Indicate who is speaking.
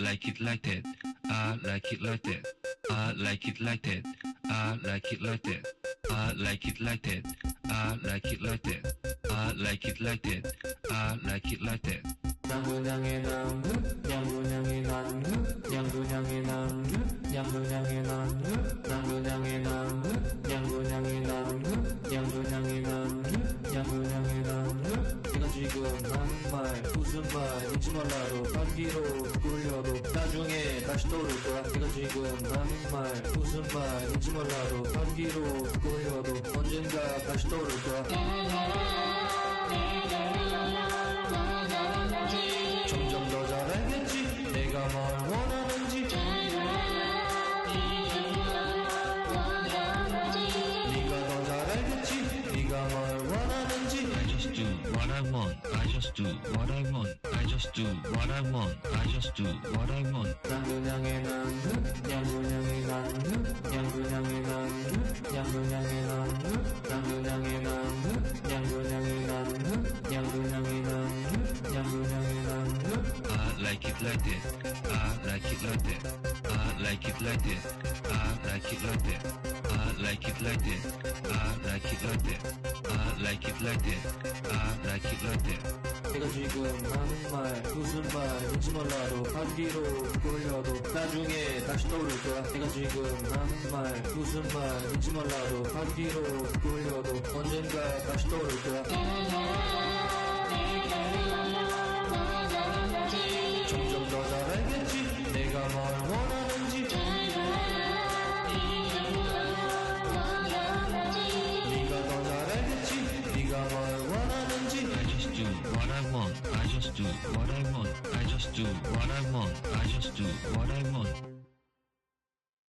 Speaker 1: like it like that. Ah, I like it like that. Ah, I like it like that. Ah, I like it like that. I like it like that. I like it like that. I like it like that. I like it like that.
Speaker 2: 말 무슨 말 잊지 말라도 감기로 굴려도 나중에 다시 떠오를 거야 내가 지금 하는 말 무슨 말 잊지 말라도 감기로 굴려도 언젠가 다시 떠오를 거야
Speaker 1: What I want, I just do what I want, I just do what I want, I just do what I want.
Speaker 2: 양분양의 만두, 양분양의 만두, 양분양의 만두, 양분양의 만두, 양분양의 만두, 양분양의 만두, 양분양의 만두, 양분양의 만두.
Speaker 1: I like it like that, I like it like that, I like it like that, I like it like that, I like it like that, I like it like that, I like it like that.
Speaker 2: 내가 지금 하는 말 무슨 말 잊지 말라도 감기로 굴려도 나중에 다시 떠오를 거야. 내가 지금 하는 말 무슨 말 잊지 말라도 감기로 굴려도 언젠가 다시 떠오를 거야 I want,
Speaker 1: I just do what I want, I just do what I want, I just do what I want.